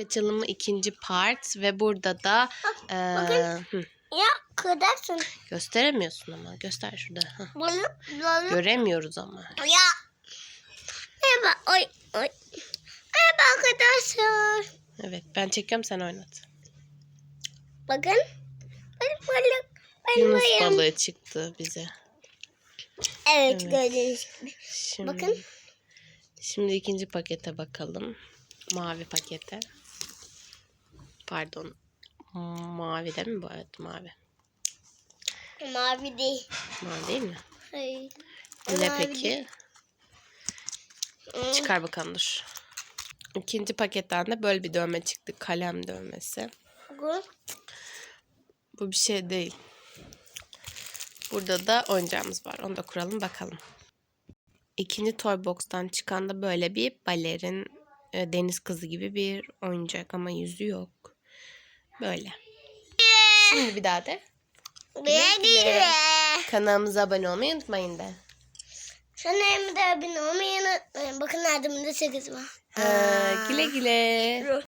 Mı ikinci part ve burada da hı, Ya kırarsın. gösteremiyorsun ama göster şurada. Hah, Bunu. Göremiyoruz ama. Ya. Merhaba. Oy oy. Merhaba arkadaşlar. Evet ben çekiyorum sen oynat. Bakın. Balık balık. Ben Yunus varım. balığı çıktı bize. Evet, Evet. gördüğünüz gibi. Şimdi, Bakın. Şimdi ikinci pakete bakalım. Mavi pakete. Pardon. Mavi değil mi bu? Evet mavi. Mavi değil. Mavi değil mi? Hayır. Ne Mavi peki? değil. Çıkar bakalım dur. İkinci paketten de böyle bir dövme çıktı. Kalem dövmesi. Bu. Bu bir şey değil. Burada da oyuncağımız var. Onu da kuralım bakalım. İkinci toy box'tan çıkan da böyle bir balerin e, deniz kızı gibi bir oyuncak ama yüzü yok. Böyle. Şimdi bir daha de. Güle. Kanalımıza abone olmayı unutmayın de. De abone olmayı unutmayın. Bakın ardımda sakız var. Ee, güle güle.